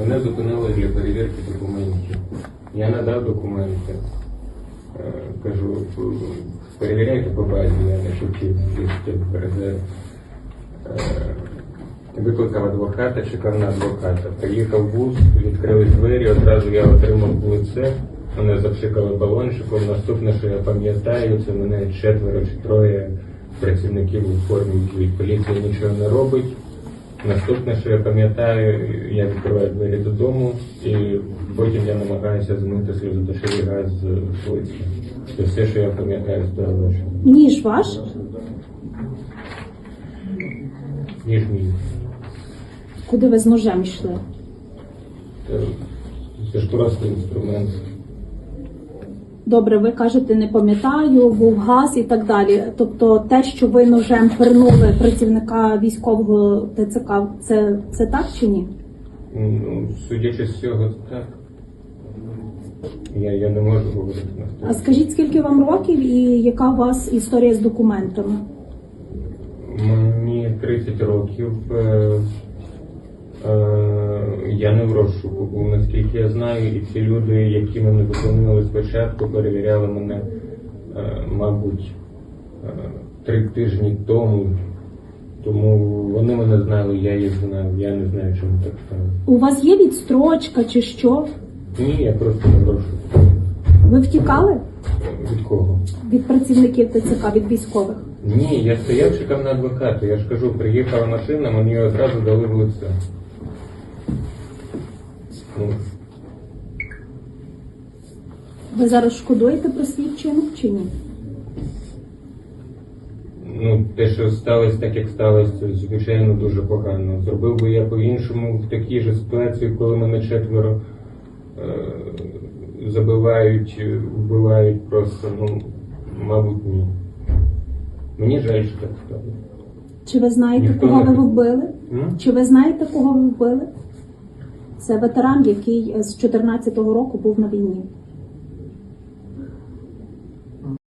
Мене зупинили для перевірки документів. Я надав документи. Е, Кажу, перевіряйте по базі, я не звідти перед. Викликав адвоката, чекав на адвоката. Приїхав бус, відкрили двері, одразу я отримав лице. Мене запшикали балончиком. Наступне, що я пам'ятаю, це мене четверо чи троє працівників у формі йдуть. Поліція нічого не робить. Наступне, що я пам'ятаю, я відкриваю двері додому і потім я намагаюся змити сльозодушевий газ з лиця. Це все, що я пам'ятаю з того вечора. Ніж ваш? Ніж мій. Куди ви з ножем йшли? Це, це ж просто інструмент. Добре, ви кажете, не пам'ятаю, був газ і так далі. Тобто те, що ви ножем пернули працівника військового ТЦК, це, це так чи ні? Ну, судячи з цього, так. Я, я не можу говорити на А скажіть, скільки вам років і яка у вас історія з документами? Мені 30 років. Е, е, я не в розшуку був, наскільки я знаю, і ці люди, які мене зупинили спочатку, перевіряли мене, е, мабуть, е, три тижні тому. Тому вони мене знали, я їх знав. Я не знаю, чому так стало. У вас є відстрочка чи що? Ні, я просто не в розшуку. Ви втікали Від кого? від працівників ТЦК, від військових? Ні, я стояв, чекав на адвоката. Я ж кажу, приїхала машина, мені одразу дали в лице. Ви зараз шкодуєте про свій вчинок чи ні? ну, те, що сталося так, як сталося, звичайно, дуже погано. Зробив би я по-іншому в такій же ситуації, коли мене четверо е- забивають, е, вбивають просто, ну, мабуть, ні. Мені жаль, що так сталося. Чи ви знаєте, Ніхто кого не- ви вбили? М? Чи ви знаєте, кого ви вбили? Це ветеран, який з 14-го року був на війні.